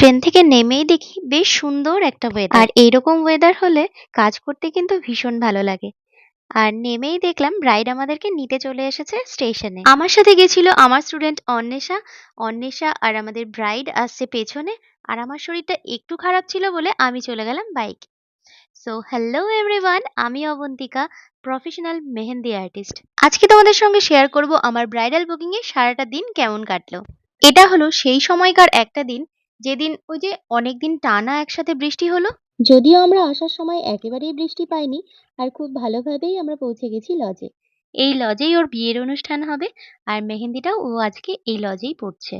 Train থেকে নেমেই দেখি বেশ সুন্দর একটা ওয়েদার আর এইরকম ওয়েদার হলে কাজ করতে কিন্তু ভীষণ ভালো লাগে। আর নেমেই দেখলাম রাইড আমাদেরকে নিতে চলে এসেছে স্টেশনে আমার সাথে গেছিল আমার স্টুডেন্ট অন্বেষা। অন্বেষা আর আমাদের ব্রাইড আসছে পেছনে। আর আমার শরীরটা একটু খারাপ ছিল বলে আমি চলে গেলাম বাইক সো হ্যালো এভরিওয়ান আমি অবন্তিকা প্রফেশনাল মেহেন্দি আর্টিস্ট আজকে তোমাদের সঙ্গে শেয়ার করব আমার ব্রাইডাল বুকিংয়ে সারাটা দিন কেমন কাটলো। এটা হলো সেই সময়কার একটা দিন যেদিন ওই যে অনেকদিন টানা একসাথে বৃষ্টি হলো? যদিও আমরা আসার সময় একেবারেই বৃষ্টি পাইনি আর খুব ভালোভাবেই আমরা পৌঁছে গেছি লজে। এই লজেই ওর বিয়ের অনুষ্ঠান হবে আর মেহেন্দিটাও ও আজকে এই লজেই পড়ছে।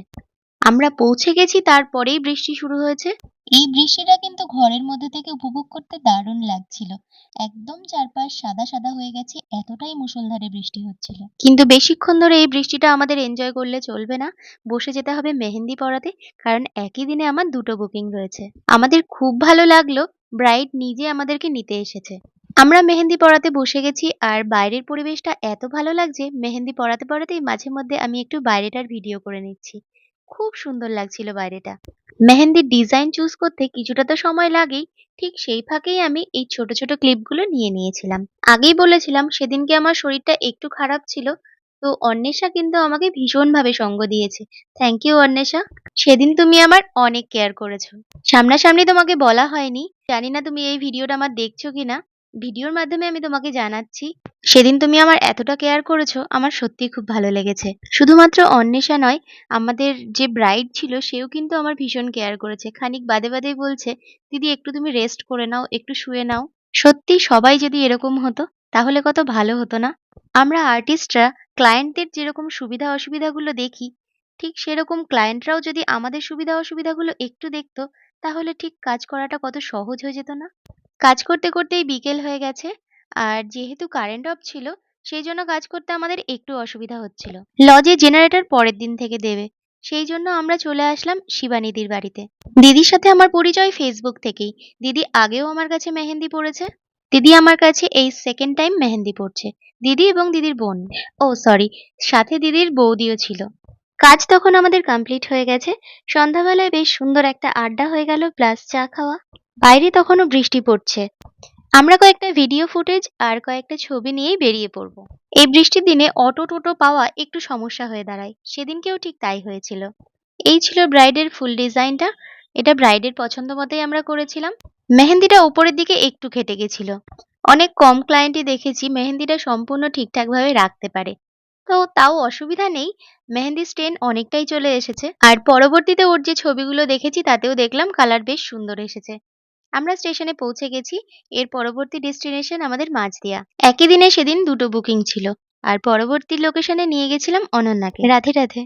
আমরা পৌঁছে গেছি তারপরেই বৃষ্টি শুরু হয়েছে। এই বৃষ্টিটা কিন্তু ঘরের মধ্যে থেকে উপভোগ করতে দারুণ লাগছিল। একদম চারপাশ সাদা সাদা হয়ে গেছে এতটাই মুষলধারে বৃষ্টি হচ্ছিল। কিন্তু বেশিক্ষণ ধরে এই বৃষ্টিটা আমাদের এনজয় করলে চলবে না। বসে যেতে হবে মেহেন্দি পড়াতে কারণ একই দিনে আমার দুটো বুকিং রয়েছে। আমাদের খুব ভালো লাগল ব্রাইড নিজে আমাদেরকে নিতে এসেছে। আমরা মেহেন্দি পড়াতে বসে গেছি আর বাইরের পরিবেশটা এত ভালো লাগছে মেহেন্দি পড়াতে পড়াতেই মাঝে মধ্যে আমি একটু বাইরেটার ভিডিও করে নিচ্ছি। খুব সুন্দর লাগছিল বাইরেটা। মেহেন্দির ডিজাইন চুজ করতে কিছুটা তো সময় লাগেই, ঠিক সেই ফাঁকেই আমি এই ছোট ছোট ক্লিপগুলো নিয়ে নিয়েছিলাম। আগেই বলেছিলাম সেদিনকে আমার শরীরটা একটু খারাপ ছিল, তো অন্বেষা কিন্তু আমাকে ভীষণভাবে সঙ্গ দিয়েছে। Thank you Anwesha. সেদিন তুমি আমার অনেক কেয়ার করেছ। সামনাসামনি তোমাকে বলা হয়নি, জানি না তুমি এই ভিডিওটা আমার দেখছ কিনা। ভিডিওর মাধ্যমে আমি তোমাকে জানাচ্ছি, সেদিন তুমি আমার এতটা কেয়ার করেছ, আমার সত্যিই খুব ভালো লেগেছে। শুধুমাত্র অন্বেষা নয়, আমাদের যে ব্রাইড ছিল, সেও কিন্তু আমার ভীষণ কেয়ার করেছে। খানিক বাদে বাদেই বলছে, দিদি, একটু তুমি রেস্ট করে নাও, একটু শুয়ে নাও। সত্যি সবাই যদি এরকম হতো, তাহলে কত ভালো হতো না? আমরা আর্টিস্টরা ক্লায়েন্টদের যেরকম সুবিধা অসুবিধাগুলো দেখি, ঠিক সেরকম ক্লায়েন্টরাও যদি আমাদের সুবিধা অসুবিধাগুলো একটু দেখতো, তাহলে ঠিক কাজ করাটা কত সহজ হয়ে যেত না? কাজ করতে করতেই বিকেল হয়ে গেছে। আর যেহেতু কারেন্ট অফ ছিল, সেই জন্য কাজ করতে আমাদের একটু অসুবিধা হচ্ছিল। লজে জেনারেটর পরের দিন থেকে দেবে। সেই জন্য আমরা চলে আসলাম শিবানিদির বাড়িতে। দিদির সাথে আমার পরিচয় ফেসবুক থেকেই। দিদি আগেও আমার কাছে মেহেন্দি পড়েছে। দিদি আমার কাছে এই সেকেন্ড টাইম মেহেন্দি পড়ছে। দিদি এবং দিদির বোন। ও সরি সাথে দিদির বৌদিও ছিল। কাজ তখন আমাদের কমপ্লিট হয়ে গেছে। সন্ধ্যাবেলায় বেশ সুন্দর একটা আড্ডা হয়ে গেল প্লাস চা খাওয়া। বাইরে তখনও বৃষ্টি পড়ছে। আমরা কয়েকটা ভিডিও ফুটেজ আর কয়েকটা ছবি নিয়েই বেরিয়ে পড়ব। এই বৃষ্টির দিনে অটো টোটো পাওয়া একটু সমস্যা হয়ে দাঁড়ায়। সেদিনকেও ঠিক তাই হয়েছিল। এই ছিল ব্রাইডের ফুল ডিজাইনটা। এটা ব্রাইডের পছন্দ মতোই আমরা করেছিলাম। মেহেন্দিটা উপরের দিকে একটু খেটে গেছিল। অনেক কম ক্লায়েন্টই দেখেছি মেহেন্দিটা সম্পূর্ণ ঠিকঠাকভাবে রাখতে পারে। তো তাও অসুবিধা নেই। মেহেন্দি স্টেন অনেকটাই চলে এসেছে। আর পরবর্তীতে ওর যে ছবিগুলো দেখেছি তাতেও দেখলাম কালার বেশ সুন্দর এসেছে। আমরা স্টেশনে পৌঁছে গেছি, এর পরবর্তী ডেস্টিনেশন আমাদের মাঝদিয়া। একই দিনে সেদিন দুটো বুকিং ছিল, আর পরবর্তী লোকেশনে নিয়ে গেছিলাম অনন্যাকে। রাধে রাধে।